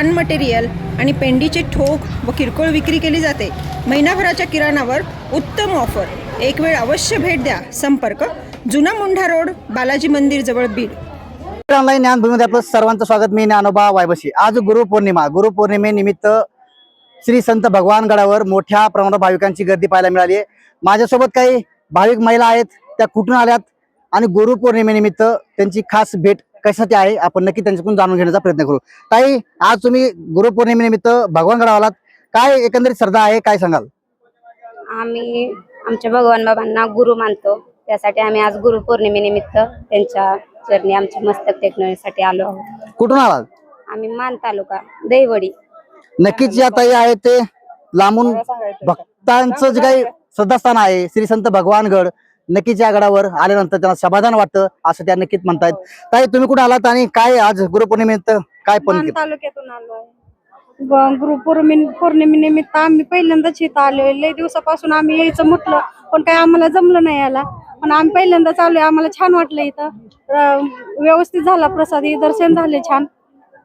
पान मटेरियल आणि पेंडीचे ठोक व किरकोळ विक्री केली जाते. महिनाभराच्या किराणावर उत्तम ऑफर एक वेळ अवश्य भेट द्या. संपर्क जुना मुंढा रोड बालाजी मंदिर जवळ बीड. ऑनलाईन ज्ञानभूमीमध्ये आपलं सर्वांचं स्वागत. मी ज्ञानोबा वायबशी. आज गुरुपौर्णिमा. गुरुपौर्णिमेनिमित्त श्री संत भगवानगडावर मोठ्या प्रमाणात भाविकांची गर्दी पाहायला मिळाली आहे. माझ्यासोबत काही भाविक महिला आहेत त्या कुठून आल्यात आणि गुरुपौर्णिमेनिमित्त त्यांची खास भेट कशासाठी आहे आपण नक्की त्यांच्याकडून जाणून घेण्याचा प्रयत्न करू. ताई आज तुम्ही गुरुपौर्णिमेनिमित्त भगवान गडावर आलात. काय एकंदरीत श्रद्धा आहे काय सांगाल? आम्ही आमच्या भगवान बाबांना गुरु मानतो. त्यासाठी आम्ही आज गुरु पौर्णिमेनिमित्त त्यांच्या चरणी आमच्या मस्तक टेकण्यासाठी आलो आहोत. कुठून आलात? आम्ही मान तालुका दैवडी नक्कीच या ताई आहेत ते. लांबून भक्तांचं जे काही श्रद्धास्थान आहे श्री संत भगवानगड नक्कीच या गडावर आल्यानंतर त्यांना समाधान वाटतं असं त्या नक्कीच म्हणतायत. ताई तुम्ही कुठे आलात आणि काय आज गुरुपौर्णिमेनिमित्त काय पण मान तालुक्यातून आलो आहे गुरु पौर्णिमे पौर्णिमेनिमित्त आम्ही पहिल्यांदाच इथं आलोय. लय दिवसापासून आम्ही यायचं म्हटलं पण काय आम्हाला जमलं नाही याला. पण आम्ही पहिल्यांदाच आलोय. आम्हाला छान वाटलं इथं. र- व्यवस्थित झाला प्रसाद. हे दर्शन झाले छान.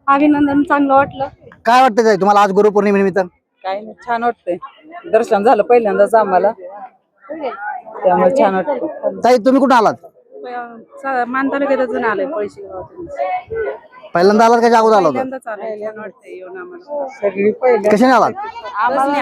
अभिनंदन चांगलं वाटलं. काय वाटतं ताई तुम्हाला आज गुरुपौर्णिमेनिमित्त? काय नाही छान वाटतंय. दर्शन झालं पहिल्यांदाच आम्हाला. त्यामुळे छान वाटतं ताई तुम्ही कुठे आलात? मान तालुक्यातून आलोय पैसे गावातून. पहिल्यांदा आलात का अगोदर आलात? पहिल्यांदाच आलोय छान वाटतंय येऊन आम्हाला. सगळी पहिल्या कशाने आलात? आलोय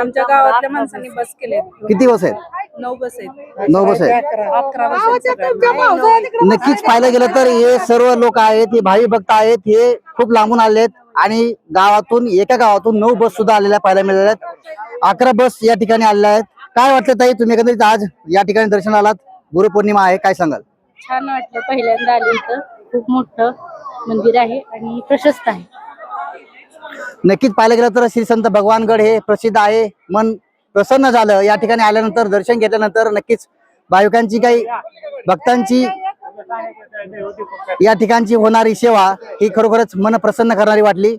आमच्या गावातल्या माणसांनी बस केले किती बस आहेत? नऊ बस आहेत. नऊ बस आहेत. अकरा. बस आहेत सगळ्यांना. नक्कीच पाहायला गेलं तर हे सर्व लोक आहेत हे भावी भक्त आहेत हे खूप लांबून आले आहेत आणि गावातून एका गावातून नऊ बस सुद्धा आलेल्या पाहायला मिळाल्या आहेत अकरा बस या ठिकाणी आलेल्या आहेत. काय वाटतं ताई तुम्ही एकंदरीत आज या ठिकाणी दर्शन आलात? गुरुपौर्णिमा आहे काय सांगाल? छान वाटलं पहिल्यांदा आले इथं खूप मोठं मंदिर आहे आणि प्रशस्त आहे. नक्कीच पाहायला गेलं तर श्री संत भगवानगड हे प्रसिद्ध आहे. मन प्रसन्न झालं. या ठिकाणी आल्यानंतर दर्शन घेतल्यानंतर नक्कीच भाविकांची काही भक्तांची या ठिकाणची होणारी सेवा ही खरोखरच मन प्रसन्न करणारी वाटली.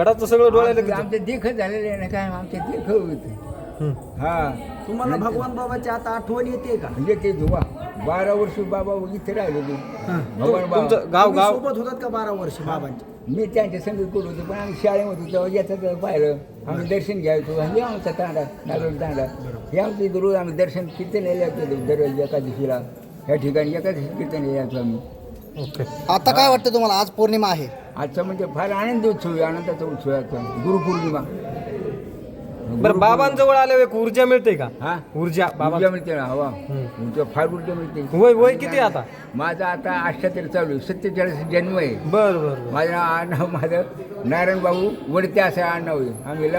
गडाचं सगळं डोळ्याला आमचे देख झालेले ना काय आमचे देख होते. हा. तुम्हाला भगवान बाबाची आता आठवण येते का? येते दुवा बारा वर्ष बाबा इथे राहिले ते भगवान बाबा. तुमचं गाव गाव सोबत होतात का बारा वर्ष बाबांचे? मी त्यांच्या संगीत करत होतो पण आम्ही शाळेमध्ये होतो तेव्हा येतात पाहिलं. आम्ही दर्शन घ्यायचो. हे आमचा तांडा नागरी तांडा. हे आमचं इथं रोज आम्ही दर्शन कीर्तन यायचो दररोज एकादशीला. ह्या ठिकाणी एकादशी कीर्तन यायचो आम्ही. ओके. आता काय वाटतं तुम्हाला? आज पौर्णिमा आहे. आजचा म्हणजे फार आनंद उत्सव आहे आनंदाचा उत्सव आहे आजचा. गुरुपौर्णिमा. बरं बाबांजवळ आल्यावर एक ऊर्जा मिळते का? हा? ऊर्जा बाबा ऊर्जा मिळते ना हवा. ऊर्जा फार ऊर्जा मिळते. वय वय किती आता? माझा आता अठ्याहत्तर चालू आहे. सत्तेचाळीस जन्म आहे. बर बर माझं नाव माझं नारायण भाऊ वडते असं आडनाव आहे. आम्ही लम